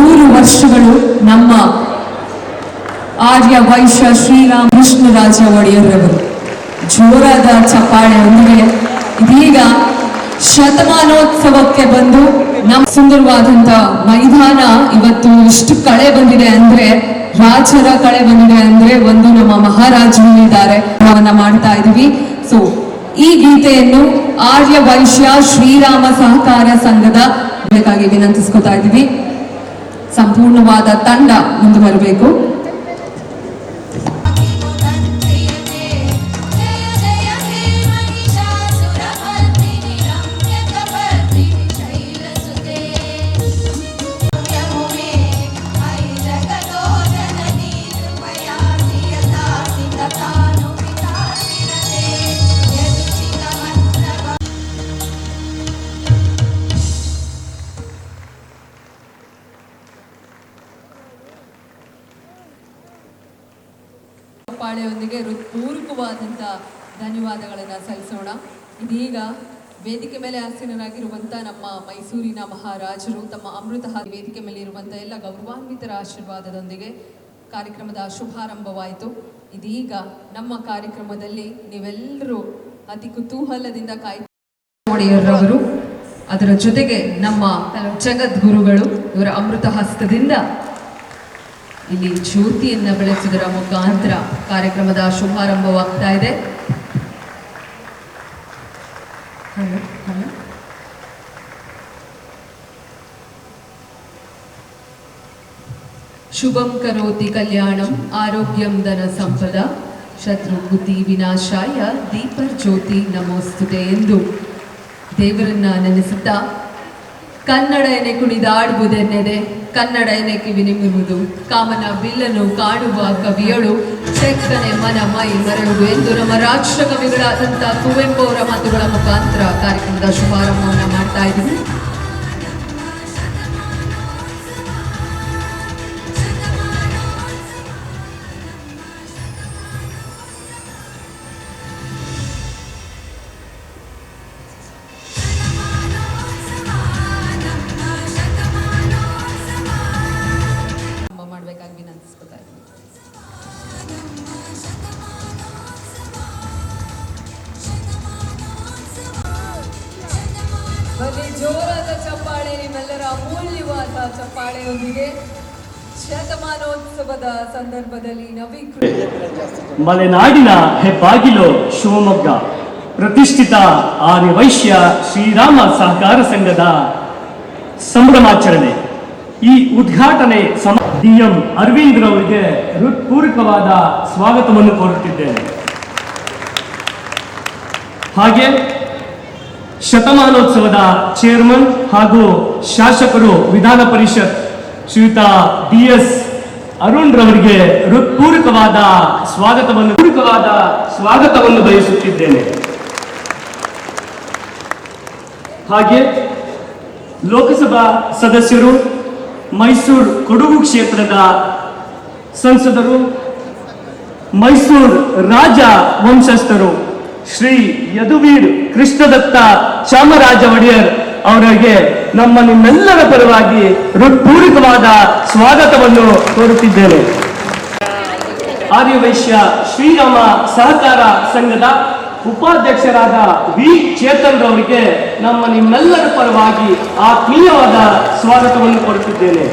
ನೂರು ವರ್ಷಗಳು ನಮ್ಮ ಆರ್ಯ ವೈಶ್ಯ ಶ್ರೀರಾಮ ಕೃಷ್ಣರಾಜ ಒಡೆಯರ್ರವರು ಜೋರಾದ ಚಪ್ಪಾಳೆಯೊಂದಿಗೆ ಇದೀಗ ಶತಮಾನೋತ್ಸವಕ್ಕೆ ಬಂದು ನಮ್ಮ ಸುಂದರವಾದಂತ ಮೈದಾನ ಇವತ್ತು ಇಷ್ಟು ಕಳೆ ಬಂದಿದೆ ಅಂದ್ರೆ, ರಾಜರ ಕಳೆ ಬಂದಿದೆ ಅಂದ್ರೆ ಒಂದು ನಮ್ಮ ಮಹಾರಾಜರು ಇದ್ದಾರೆ ನಾವನ್ನ ಮಾಡ್ತಾ ಇದೀವಿ. ಸೊ ಈ ಗೀತೆಯನ್ನು ಆರ್ಯ ವೈಶ್ಯ ಶ್ರೀರಾಮ ಸಹಕಾರ ಸಂಘದ ಬೇಕಾಗಿ ವಿನಂತಿಸ್ಕೊತಾ ಇದ್ದೀವಿ ಸಂಪೂರ್ಣವಾದ ತಂಡ ಮುಂದುವರಬೇಕು. ಪಾಳೆಯೊಂದಿಗೆ ಹೃತ್ಪೂರ್ವಕವಾದಂಥ ಧನ್ಯವಾದಗಳನ್ನು ಸಲ್ಲಿಸೋಣ. ಇದೀಗ ವೇದಿಕೆ ಮೇಲೆ ಆಸೀನರಾಗಿರುವಂಥ ನಮ್ಮ ಮೈಸೂರಿನ ಮಹಾರಾಜರು, ತಮ್ಮ ಅಮೃತ ವೇದಿಕೆ ಮೇಲೆ ಇರುವಂಥ ಎಲ್ಲ ಗೌರವಾನ್ವಿತರ ಆಶೀರ್ವಾದದೊಂದಿಗೆ ಕಾರ್ಯಕ್ರಮದ ಶುಭಾರಂಭವಾಯಿತು. ಇದೀಗ ನಮ್ಮ ಕಾರ್ಯಕ್ರಮದಲ್ಲಿ ನೀವೆಲ್ಲರೂ ಅತಿ ಕುತೂಹಲದಿಂದ ಕಾಯ್ ಒಡೆಯರ್ರವರು ಅದರ ಜೊತೆಗೆ ನಮ್ಮ ಜಗದ್ಗುರುಗಳು ಇವರ ಅಮೃತ ಹಸ್ತದಿಂದ ಇಲ್ಲಿ ಜ್ಯೋತಿಯನ್ನ ಬೆಳೆಸುವುದರ ಮುಖಾಂತರ ಕಾರ್ಯಕ್ರಮದ ಶುಭಾರಂಭವಾಗ್ತಾ ಇದೆ. ಶುಭಂ ಕರೋತಿ ಕಲ್ಯಾಣಂ ಆರೋಗ್ಯಂ ಧನ ಸಂಪದ ಶತ್ರು ಬುದ್ಧಿ ವಿನಾಶಾಯ ದೀಪರ್ ಜ್ಯೋತಿ ನಮೋಸ್ತುತೆ ಎಂದು ದೇವರನ್ನ ನೆನೆಸುತ್ತಾ ಕನ್ನಡ ಎನೆ ಕುಣಿದಾಡುವುದೆನ್ನೆದೆ ಕನ್ನಡ ಎನೆ ಕಿವಿ ನಿಮ್ಮುವುದು ಕಾಮನ ಬಿಲ್ಲನು ಕಾಡುವ ಕವಿಯಳು. ಚೆಕ್ಕನೆ ಮನ ಮೈ ಮರಳು ಎಂದು ನಮ್ಮ ರಾಷ್ಟ್ರ ಕವಿಗಳಾದಂಥ ಕುವೆಂಪು ಅವರ ಮಾತುಗಳ ಮುಖಾಂತರ ಕಾರ್ಯಕ್ರಮದ ಶುಭಾರಂಭವನ್ನು ಮಾಡ್ತಾ ಇದ್ದೀವಿ. ಬನ್ನಿ, ಜೋರಾದ ಚಪ್ಪಾಳೆ, ನಿಮ್ಮೆಲ್ಲರ ಅಮೂಲ್ಯವಾದ ಚಪ್ಪಾಳೆಯೊಂದಿಗೆ ಶತಮಾನೋತ್ಸವದ ಸಂದರ್ಭದಲ್ಲಿ ನವೀಕೃತ ಮಲೆನಾಡಿನ ಹೆಬ್ಬಾಗಿಲು ಶಿವಮೊಗ್ಗ, ಪ್ರತಿಷ್ಠಿತ ಆರ್ಯ ವೈಶ್ಯ ಶ್ರೀರಾಮ ಸಹಕಾರ ಸಂಘದ ಸಂಭ್ರಮಾಚರಣೆ. ಈ ಉದ್ಘಾಟನೆ ಸಮ ಡಿ ಎಂ ಅರವಿಂದ್ ರವರಿಗೆ ಹೃತ್ಪೂರ್ವಕವಾದ ಸ್ವಾಗತವನ್ನು ಕೋರುತ್ತಿದ್ದೇನೆ. ಹಾಗೆ ಶತಮಾನೋತ್ಸವದ ಚೇರ್ಮನ್ ಹಾಗೂ ಶಾಸಕರು ವಿಧಾನ ಪರಿಷತ್ ಶ್ರೀಯುತ ಬಿ ಎಸ್ ಅರುಣ್ ರವರಿಗೆ ಹೃತ್ಪೂರ್ವಕವಾದ ಸ್ವಾಗತವನ್ನು ಪೂರ್ವಕವಾದ ಸ್ವಾಗತವನ್ನು ಬಯಸುತ್ತಿದ್ದೇನೆ. ಹಾಗೆ ಲೋಕಸಭಾ ಸದಸ್ಯರು, ಮೈಸೂರು ಕೊಡಗು ಕ್ಷೇತ್ರದ ಸಂಸದರು, ಮೈಸೂರು ರಾಜ ವಂಶಸ್ಥರು ಶ್ರೀ ಯದುವೀರ್ ಕೃಷ್ಣದತ್ತ ಚಾಮರಾಜ ಒಡೆಯರ್ ಅವರಿಗೆ ನಮ್ಮ ನಿಮ್ಮೆಲ್ಲರ ಪರವಾಗಿ ಹೃತ್ಪೂರ್ವಕವಾದ ಸ್ವಾಗತವನ್ನು ಕೋರುತ್ತಿದ್ದೇನೆ. ಆರ್ಯವೈಶ್ಯ ಶ್ರೀರಾಮ ಸಹಕಾರ ಸಂಘದ ಉಪಾಧ್ಯಕ್ಷರಾದ ವಿ. ಚೇತನ್ ರವರಿಗೆ ನಮ್ಮ ನಿಮ್ಮೆಲ್ಲರ ಪರವಾಗಿ ಆತ್ಮೀಯವಾದ ಸ್ವಾಗತವನ್ನು ಕೋರುತ್ತಿದ್ದೇನೆ.